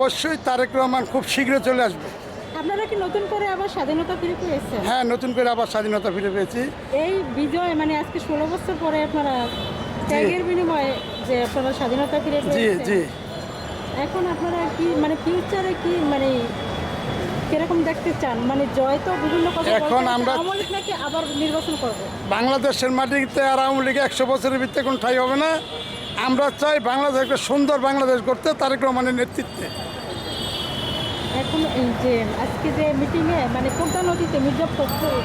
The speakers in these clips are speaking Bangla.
অবশ্যই তারেক রহমান খুব শীঘ্র চলে আসবে। আপনারা কি নতুন করে আবার স্বাধীনতা ফিরে পেয়েছেন? হ্যাঁ নতুন করে আবার স্বাধীনতা ফিরে পেয়েছি। এই বিজয় মানে আজকে ষোলো বছর পরে আপনারা ত্যাগের বিনিময়ে যে আপনারা স্বাধীনতা ফিরে জি জি। এখন আপনারা কি মানে ফিউচারে কি মানে কীরকম দেখতে চান? মানে জয় তো বিভিন্ন কথা এখন আমরা- আওয়ামী নাকি আবার নির্বাচন করবে? বাংলাদেশের মাটিতে আর আওয়ামী লীগে একশো বছরের ভিত্তিতে কোনো ঠাই হবে না। আমরা চাই বাংলাদেশ একটা সুন্দর বাংলাদেশ করতে তারেক রহমানের নেতৃত্বে। এখন এই যে আজকে যে মিটিংয়ে মানে কোনটা নদীতে মির্জা ফখরুল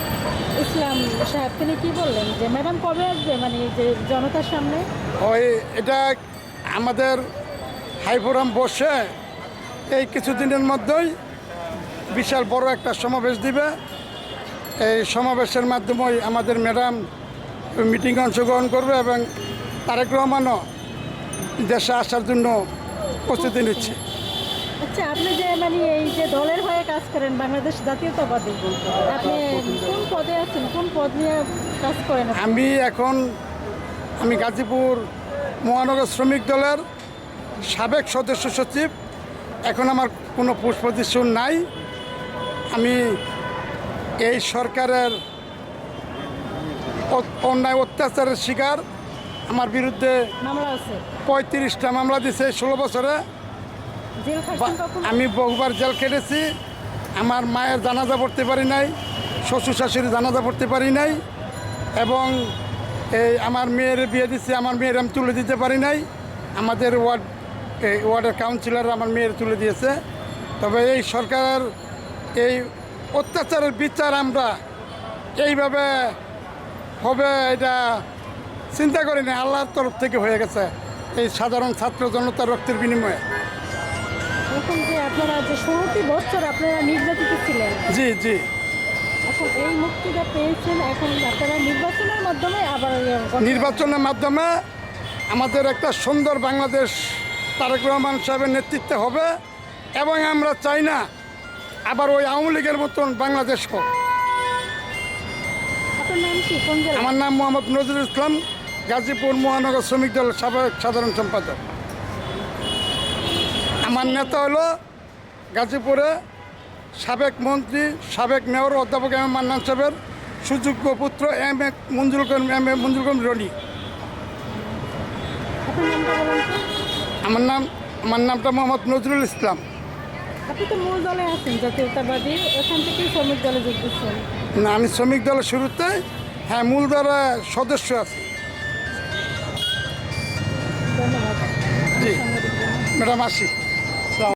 ইসলাম সাহেব তিনি কি বললেন যে ম্যাডাম কবে আসবে? মানে এই যে জনতার সামনে? ওই এটা আমাদের হাইফোরাম বসে এই কিছুদিনের মধ্যেই বিশাল বড় একটা সমাবেশ দিবে। এই সমাবেশের মাধ্যমে আমাদের ম্যাডাম মিটিংয়ে অংশগ্রহণ করবে এবং তারেক রহমানও দেশে আসার জন্য প্রস্তুতি নিচ্ছে। আচ্ছা আপনি যে মানে এই যে দলের হয়ে কাজ করেন বাংলাদেশ জাতীয়তাবাদী আপনি কোন পদে আছেন? কোন পদ নিয়ে কাজ করেন আমি এখন আমি গাজীপুর মহানগর শ্রমিক দলের সাবেক সদস্য সচিব। এখন আমার কোনো পুষ্প পজিশন নাই। আমি এই সরকারের অন্যায় অত্যাচারের শিকার। আমার বিরুদ্ধে পঁয়ত্রিশটা মামলা দিছে ষোলো বছরে। আমি বহুবার জেল কেটেছি আমার মায়ের জানাজা পড়তে পারি নাই শ্বশুর শাশুড়ি জানাজা পড়তে পারি নাই এবং এই আমার মেয়ের বিয়ে দিচ্ছি আমার মেয়ের আমি তুলে দিতে পারি নাই। আমাদের ওয়ার্ড এই ওয়ার্ডের কাউন্সিলর আমার মেয়ের তুলে দিয়েছে। তবে এই সরকারের এই অত্যাচারের বিচার আমরা এইভাবে হবে এটা চিন্তা করি না আল্লাহর তরফ থেকে হয়ে গেছে এই সাধারণ ছাত্র জনতার রক্তের বিনিময়ে। এখন যে আপনারা যে ষোলোটি বছর আপনারা নির্যাতিত ছিলেন জি জি। এখন এই মুক্তিটা পেয়েছেন এখন আপনারা নির্বাচনের মাধ্যমে আবার নির্বাচনের মাধ্যমে আমাদের একটা সুন্দর বাংলাদেশ তারেক রহমান সাহেবের নেতৃত্বে হবে এবং আমরা চাই না আবার ওই আওয়ামী লীগের মতন বাংলাদেশ হোক। আমার নাম মোহাম্মদ নজরুল ইসলাম। গাজীপুর মহানগর শ্রমিক দল সাবেক সাধারণ সম্পাদক। আমার নেতা হলো গাজীপুরে সাবেক মন্ত্রী সাবেক মেয়র অধ্যাপক এম এ মান্নান সাহেবের সুযোগ্য পুত্র M A Manjur Karim M A Manjur Karim Roni. আমার নাম আমার নামটা মোহাম্মদ নজরুল ইসলাম। আপনি তো মূল দলে আছেন জাতীয়তাবাদী ওখান থেকেই শ্রমিক দলে যোগ দিচ্ছেন। না আমি শ্রমিক দলের শুরুতে হ্যাঁ মূল দলের সদস্য আছি। জি আসি।